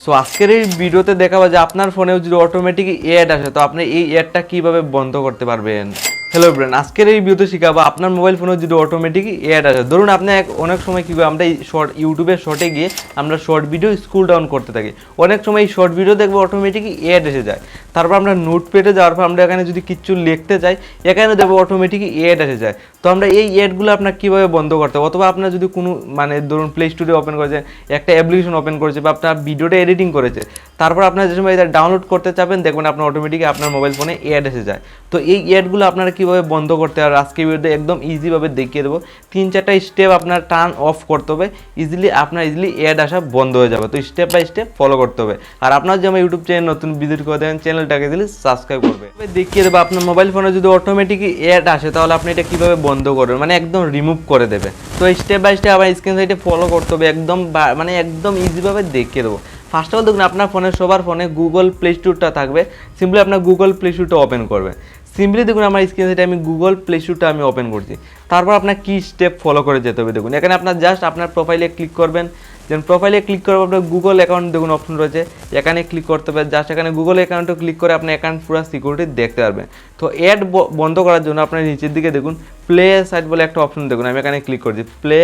So আজকের এই ভিডিওতে দেখাবো যে আপনার ফোনেও যদি অটোমেটিক এড আসে, তো আপনি এই এডটা কীভাবে বন্ধ করতে পারবেন? হ্যালো ব্রেন আজকের এই ভিডিওতে শিখাবো আপনার মোবাইল ফোনে যদি অটোমেটিক অ্যাড আসে, ধরুন আপনি এক- অনেক সময় কী আমরা এই শর্ট ইউটিউবে শর্টে গিয়ে আমরা শর্ট ভিডিও স্কুল ডাউন করতে থাকি। অনেক সময় এই শর্ট ভিডিও দেখব অটোমেটিক অ্যাড এসে যায়। তারপর আমরা নোট পেটে যাওয়ার পর আমরা এখানে যদি কিচ্ছু লিখতে চাই এখানে দেখব অটোমেটিক অ্যাড এসে যায়। তো আমরা এই অ্যাডগুলো আপনার কীভাবে বন্ধ করতে হবে? অথবা আপনার যদি কোনো মানে ধরুন প্লে স্টুডিও ওপেন করেছে, একটা অ্যাপ্লিকেশন ওপেন করেছে বা আপনার ভিডিওটা এডিটিং করেছে, তারপর আপনার যে সময় এটা ডাউনলোড করতে চাবেন, দেখবেন আপনার অটোমেটিক আপনার মোবাইল ফোনে অ্যাড এসে যায়। তো এই অ্যাডগুলো আপনারা কীভাবে বন্ধ করতে হবে? আজকে ভিডিওতে একদম ইজিভাবে দেখিয়ে দেবো। তিন, চারটা স্টেপ আপনার টার্ন অফ করতে হবে। ইজিলি আপনার ইজিলি অ্যাড আসা বন্ধ হয়ে যাবে। তো স্টেপ বাই স্টেপ ফলো করতে হবে। আর আপনার যে আমার ইউটিউব চ্যানেল নতুন ভিজিট করে দেবেন চ্যানেলটাকে দিলে সাবস্ক্রাইব করবে। দেখিয়ে দেবো, আপনার মোবাইল ফোনে যদি অটোমেটিক অ্যাড আসে, তাহলে আপনি এটা কীভাবে বন্ধ করবেন? মানে একদম রিমুভ করে দেবে। তো স্টেপ বাই স্টেপ আবার স্ক্রিন সাইডে ফলো করতে হবে। একদম মানে একদম ইজিভাবে দেখিয়ে দেবো। ফার্স্ট অফ অল দেখুন, আপনার ফোনে সবার ফোনে গুগল প্লে স্টোরটা থাকবে। সিম্পলি আপনার গুগল প্লে স্টোরটা ওপেন করবেন সিম্পলি দেখুন আমার স্ক্রিন সাইডে আমি গুগল প্লে স্টোরটা আমি ওপেন করছি। তারপর আপনার কী স্টেপ ফলো করে যেতে হবে দেখুন। এখানে আপনার জাস্ট আপনার প্রোফাইলে ক্লিক করবেন। দেন প্রোফাইলে ক্লিক পর আপনার গুগল অ্যাকাউন্ট দেখুন অপশন রয়েছে। এখানে ক্লিক করতে হবে। জাস্ট এখানে গুগল অ্যাকাউন্টে ক্লিক করে আপনি অ্যাকাউন্ট পুরো সিকিউরিটি দেখতে পারবেন। তো অ্যাড বন্ধ করার জন্য আপনার নিচের দিকে দেখুন প্লে সাইট বলে একটা অপশন দেখুন। আমি এখানে ক্লিক করছি প্লে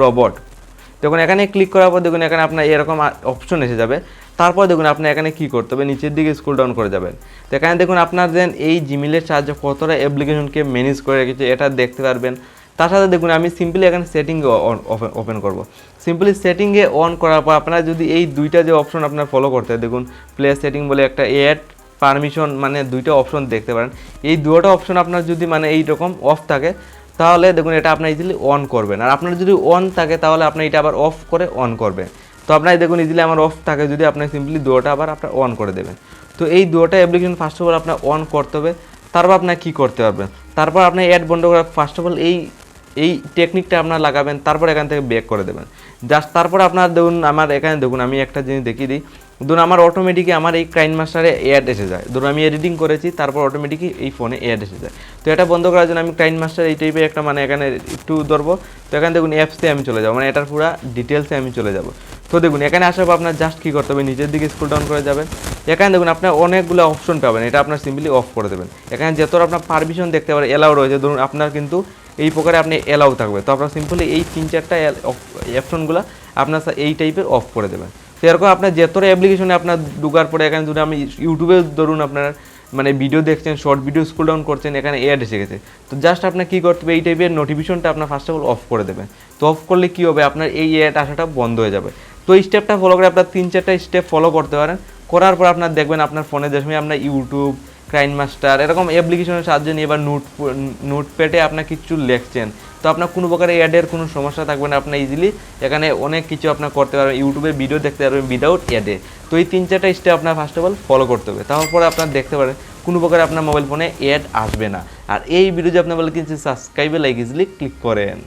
রবট দেখুন, এখানে ক্লিক করার পর দেখুন, এখানে আপনার এরকম অপশন এসে যাবে। তারপর দেখুন, আপনি এখানে কি করতে হবে? নিচের দিকে স্কুল ডাউন করে যাবেন। তো এখানে দেখুন, আপনার দেন এই জিমেলের সাহায্যে কতটা অ্যাপ্লিকেশনকে ম্যানেজ করে রেখেছে, এটা দেখতে পারবেন। তার সাথে দেখুন, আমি সিম্পলি এখানে সেটিংয়ে ওপেন করব। সিম্পলি সেটিংয়ে অন করার পর আপনারা যদি এই দুইটা যে অপশন আপনার ফলো করতে দেখুন প্লে সেটিং বলে একটা অ্যাড পারমিশন মানে দুইটা অপশন দেখতে পারেন। এই দুটো অপশন আপনার যদি মানে এই রকম অফ থাকে তাহলে দেখুন, এটা আপনার ইজিলি অন করবেন। আর আপনার যদি অন থাকে, তাহলে আপনি এটা আবার অফ করে অন করবেন। তো আপনার দেখুন ইজিলি আমার অফ থাকে যদি আপনি সিম্পলি দুয়োটা আবার আপনার অন করে দেবেন। তো এই দুয়োটা অ্যাপ্লিকেশন ফার্স্ট অফ অল আপনার অন করতে হবে। তারপর আপনার কী করতে পারবেন তারপর আপনি অ্যাড বন্ধ করে ফার্স্ট অফ অল এই এই টেকনিকটা আপনার লাগাবেন, তারপর এখান থেকে বেক করে দেবেন। জাস্ট তারপর আপনার দেখুন আমার এখানে দেখুন, আমি একটা জিনিস দেখিয়ে দিই। ধরুন, আমার অটোমেটিকই আমার এই ক্রাইন মাস্টারে অ্যাড এসে যায়। ধরুন, আমি এডিটিং করেছি, তারপর অটোমেটিকই এই ফোনে অ্যাড এসে যায়। তো এটা বন্ধ করার জন্য আমি ক্রাইন মাস্টার এই টাইপের একটা মানে এখানে একটু ধরবো। তো এখানে দেখুন অ্যাপসে আমি চলে যাব মানে এটার পুরো ডিটেলসে আমি চলে যাব। তো দেখুন, এখানে আসার পর আপনার জাস্ট কী করতে হবে? নিচের দিকে স্কুল ডাউন করে যাবেন। এখানে দেখুন, আপনার অনেকগুলো অপশন পাবেন, এটা আপনার সিম্পলি অফ করে দেবেন। এখানে যত আপনার পারমিশন দেখতে পারেন এলাও রয়েছে। ধরুন, আপনার কিন্তু এই প্রকারে আপনি এলাও থাকবে। তো আপনার সিম্পলি এই তিন চারটা অপশনগুলো আপনার এই টাইপের অফ করে দেবেন। তো এরকম আপনার যতটা অ্যাপ্লিকেশনে আপনার ঢুকার পরে এখানে যদি আমি ইউটিউবে ধরুন আপনার মানে ভিডিও দেখছেন শর্ট ভিডিও স্কুল ডাউন করছেন, এখানে অ্যাড এসে গেছে। তো জাস্ট আপনার কী করতে হবে? এই টাইপের নোটিফিকেশনটা আপনার ফার্স্ট অফ অল অফ করে দেবেন। তো অফ করলে কী হবে? আপনার এই অ্যাড আসাটা বন্ধ হয়ে যাবে। তো এই স্টেপটা ফলো করে আপনার তিন চারটা স্টেপ ফলো করতে পারেন। করার পর আপনার দেখবেন আপনার ফোনে যে সময় আপনার ইউটিউব ক্রাইন মাস্টার এরকম অ্যাপ্লিকেশনের সাহায্যে নিয়ে এবার নোট নোট প্যাডে আপনার কিছু লিখছেন। তো আপনার কোনো প্রকার অ্যাডের কোনো সমস্যা থাকবে না, আপনার ইজিলি এখানে অনেক কিছু আপনার করতে পারবেন ইউটিউবে ভিডিও দেখতে পারবেন উইদাউট অ্যাডে তো এই তিন চারটা স্টেপ আপনার ফার্স্ট অফ অল ফলো করতে হবে। তারপরে আপনার দেখতে পারেন, কোনো প্রকার আপনার মোবাইল ফোনে অ্যাড আসবে না। আর এই ভিডিও যদি আপনার বলে কিন্তু সাবস্ক্রাইবে লাইক ইজিলি ক্লিক করেন।